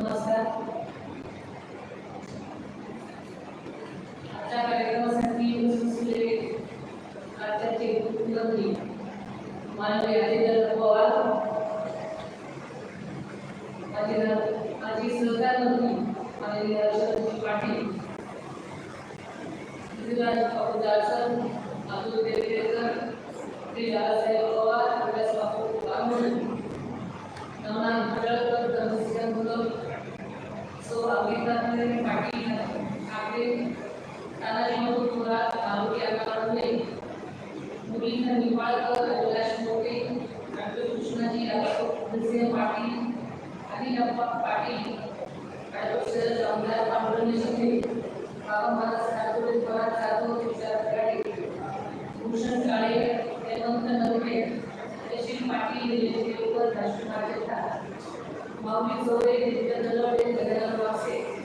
नमस्कार आजच्या कार्यक्रमासाठी उपस्थित राज्याचे मुख्यमंत्री माननीय अजितदादा पवार माझे माझी सहकार मंत्री माननीय हर्षवर्धन पाटील पृथ्वीराज बापू जाधव अतुल श्री दादासाहेब पवार विलास बापू नवनाथ खडळकर सो अमिताभ पाटील ठाकरे तानाजी मधू थोरात मारुती आकाडे मुलींना निंबाळकर कैलाश मोठे डॉक्टर कृष्णाजी रामसिंह पाटील अनिलप्पा पाटील ॲडव्होकेट आमदार पांडुरंग शिंदे बाबा महाराज ठाकरे पवार जाधव तुषार गाडे भूषण काळे हेमंत नवरे Sachin Patil Mount is already in the Lord in the Lord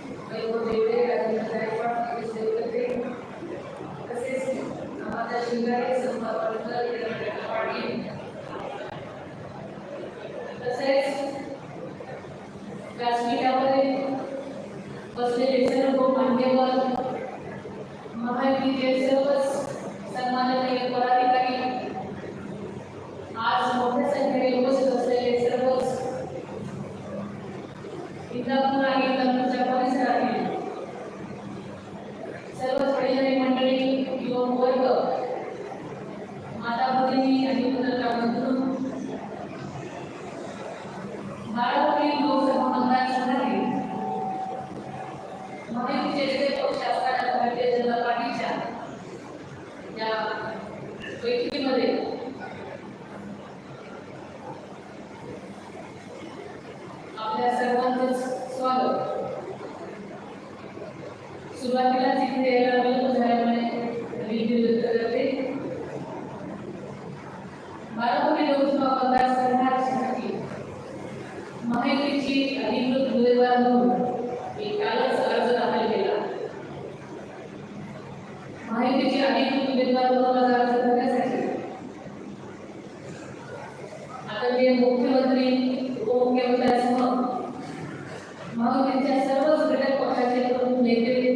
महायुतीच्या सर्वच घटक पक्षाचे प्रमुख नेते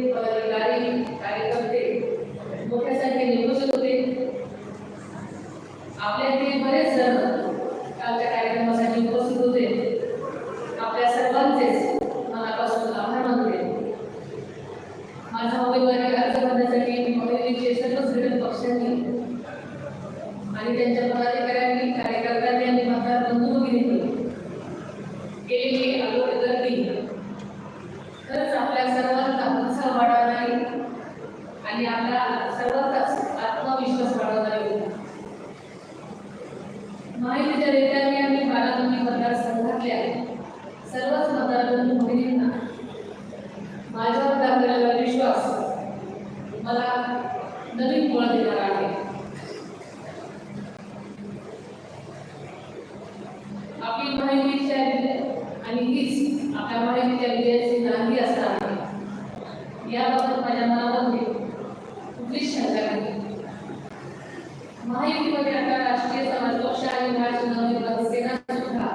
कार्यकर्ते मोठ्या संख्येने उपस्थित होते. ते बरेच जण कालच्या कार्यक्रमासाठी उपस्थित होते. आपल्या सर्वांचेच मनापासून आभार मानते. माझा उमेदवारी अर्ज करण्यासाठी महायुतीचे सर्वच घटक पक्षांनी आणि त्यांच्या पदाधिकाऱ्यांनी कार्यकर्त्यांनी आणि मतदार बंधू भगिनींनी केलेली अलोट गर्दी सर्व आपल्या सर्वांचा उत्साह आणि आपला सर्वांचाच आत्मविश्वास वाढवणारी होती माहितीच्या नेत्यांनी आणि बारामती मतदारसंघातल्या सर्वच मतदार मोहिनींना माझ्यावर दाखवलेला विश्वास मला नवीन बळ देणार आहे आपली माहितीच्या आणि हीच आपल्या माहितीच्या विजयाची नांदी असणार आहे याबाबत माझ्या मनामध्ये कुठलीच शंका नाही. महायुतीमध्ये आता राष्ट्रीय समाज पक्ष आणि महाराष्ट्र नवनिर्माण सेना सुद्धा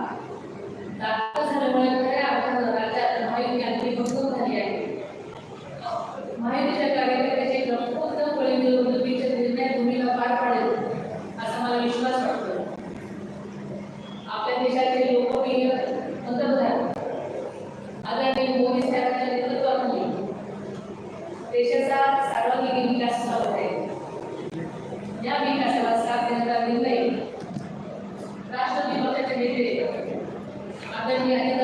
Hallelujah.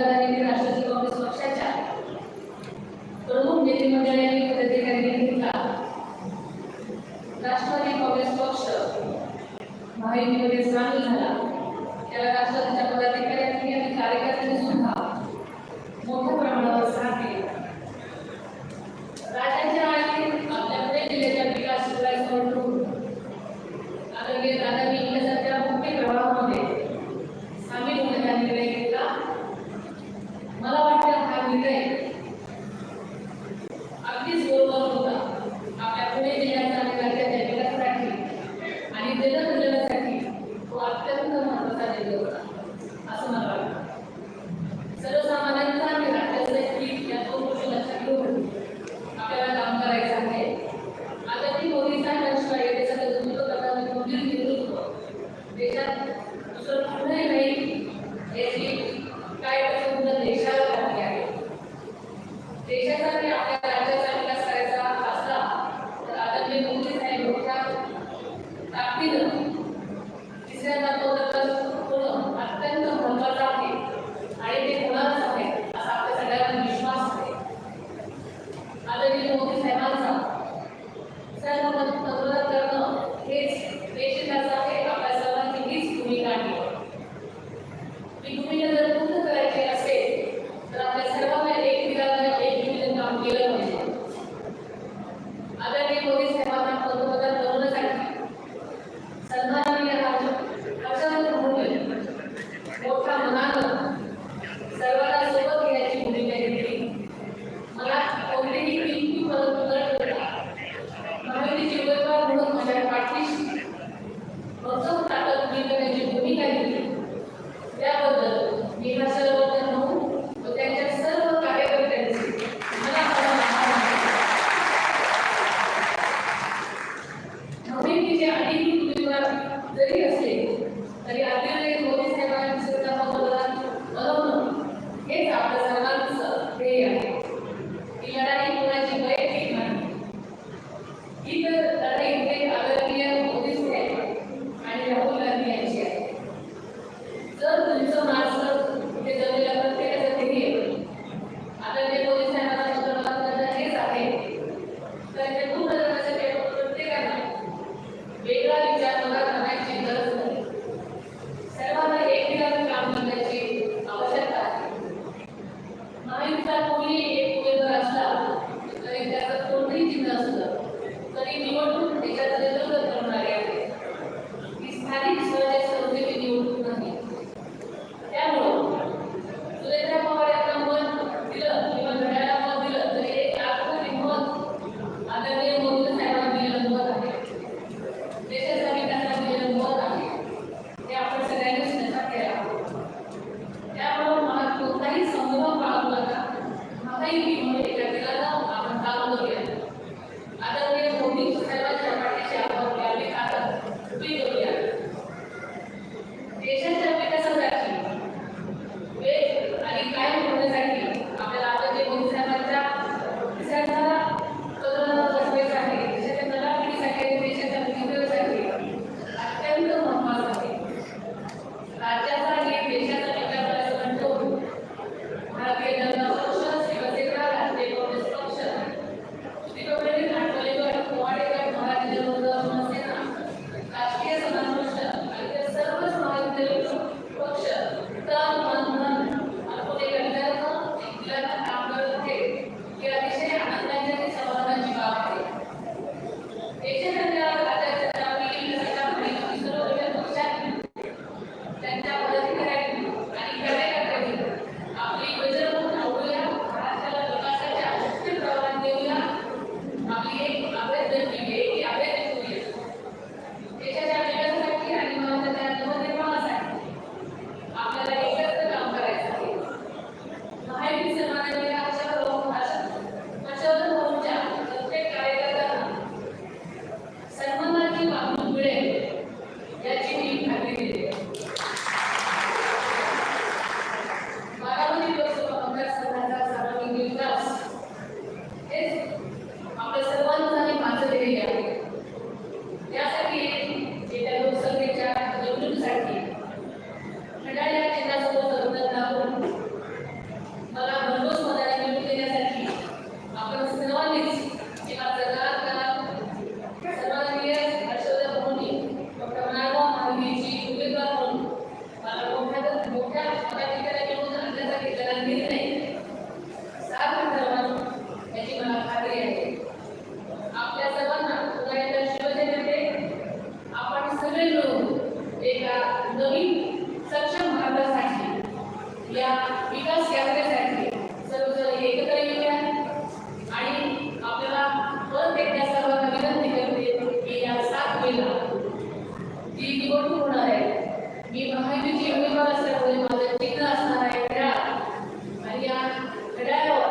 अभिनेते अधिकृत उमेदवार जरी असले तरी आपल्याला जी निवडणूक होणार आहे. मी महायुतीची उमेदवार असल्यामुळे माझं चिन्ह असणार आहे आणि या घड्याळावर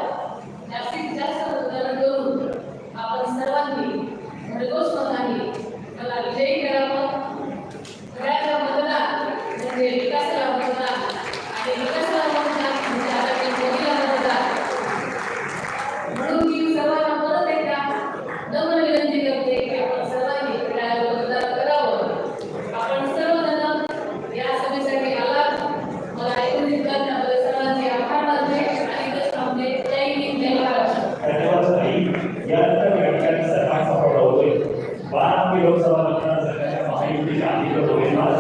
नागपूर लोकसभा मतदारसंघाच्या महायुतीच्या अधिकृत उमेदवार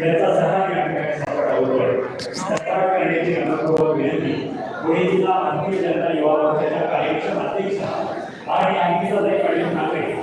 यांचा सहा सरकार करण्याची अनुपूर्वक विनंती जनता युवा मोर्चाच्या कार्यक्षम अध्यक्ष आणि आणखीचा पाटील ठाकरे